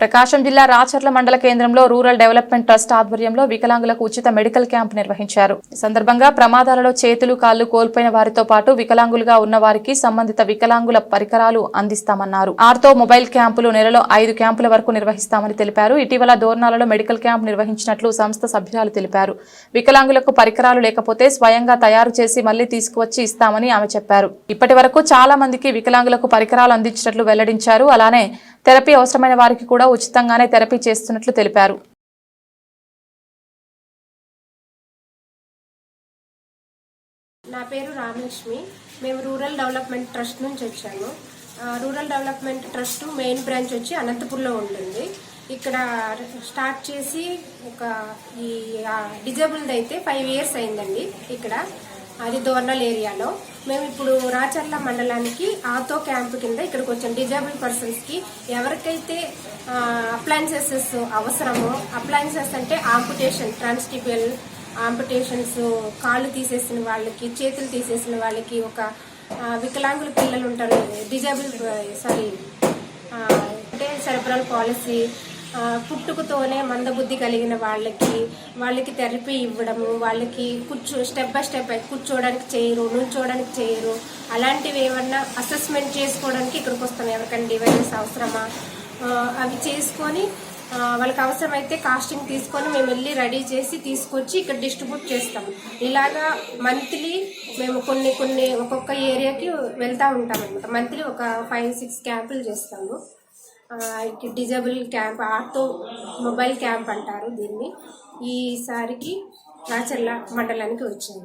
ప్రకాశం జిల్లా రాచర్ల మండల కేంద్రంలో రూరల్ డెవలప్మెంట్ ట్రస్ట్ ఆధ్వర్యంలో వికలాంగులకు ఉచిత మెడికల్ క్యాంప్ నిర్వహించారు. ఈ సందర్భంగా ప్రమాదాలలో చేతులు కాళ్ళు కోల్పోయిన వారితో పాటు వికలాంగులుగా ఉన్న వారికి సంబంధిత వికలాంగుల పరికరాలు అందిస్తామన్నారు. ఆర్తో మొబైల్ క్యాంపులు నెలలో ఐదు క్యాంపుల వరకు నిర్వహిస్తామని తెలిపారు. ఇటీవల దోర్నాలలో మెడికల్ క్యాంప్ నిర్వహించినట్లు సంస్థ సభ్యురాలు తెలిపారు. వికలాంగులకు పరికరాలు లేకపోతే స్వయంగా తయారు చేసి మళ్ళీ తీసుకువచ్చి ఇస్తామని ఆమె చెప్పారు. ఇప్పటి చాలా మందికి వికలాంగులకు పరికరాలు అందించినట్లు వెల్లడించారు. అలానే థెరపీ అవసరమైన వారికి కూడా ఉచితంగానే థెరపీ చేస్తున్నట్లు తెలిపారు. నా పేరు రామలక్ష్మి. మేము రూరల్ డెవలప్మెంట్ ట్రస్ట్ నుంచి వచ్చాము. Rural development trust main branch వచ్చి అనంతపూర్లో ఉంటుంది. ఇక్కడ స్టార్ట్ చేసి ఒక ఈ డిజేబుల్డ్ అయితే ఫైవ్ ఇయర్స్ అయిందండి ఇక్కడ. అది దోర్నల్ ఏరియాలో. మేము ఇప్పుడు రాచర్ల మండలానికి ఆతో క్యాంప్ కింద ఇక్కడికి వచ్చాం డిజేబుల్ పర్సన్స్కి ఎవరికైతే అప్లయన్సెస్ అవసరమో అప్లయన్సెస్ అంటే ఆంపుటేషన్ ట్రాన్స్టిపియల్ ఆంపిటేషన్స్ కాళ్ళు తీసేసిన వాళ్ళకి చేతులు తీసేసిన వాళ్ళకి ఒక వికలాంగుల పిల్లలు ఉంటారు డిజేబుల్ సారీ అంటే సెరబ్రల్ పాలసీ పుట్టుకతోనే మందబుద్ధి కలిగిన వాళ్ళకి వాళ్ళకి థెరపీ ఇవ్వడము వాళ్ళకి కూర్చో స్టెప్ బై స్టెప్ కూర్చోవడానికి చేయరు నుంచోవడానికి చేయరు. అలాంటివి ఏమన్నా అసెస్మెంట్ చేసుకోవడానికి ఇక్కడికి వస్తాం ఎవరికైనా డివైజెస్ అవసరమా? అవి చేసుకొని వాళ్ళకి అవసరమైతే కాస్టింగ్ తీసుకొని మేము వెళ్ళి రెడీ చేసి తీసుకొచ్చి ఇక్కడ డిస్ట్రిబ్యూట్ చేస్తాం. ఇలాగా మంత్లీ మేము కొన్ని కొన్ని ఒక్కొక్క ఏరియాకి వెళ్తూ ఉంటాం అనమాట మంత్లీ ఒక ఫైవ్ సిక్స్ క్యాంపులు చేస్తాము. Disable camp automobile camp అంటారు దీన్ని. ఈసారికి రాచర్ల మండలానికి వచ్చింది.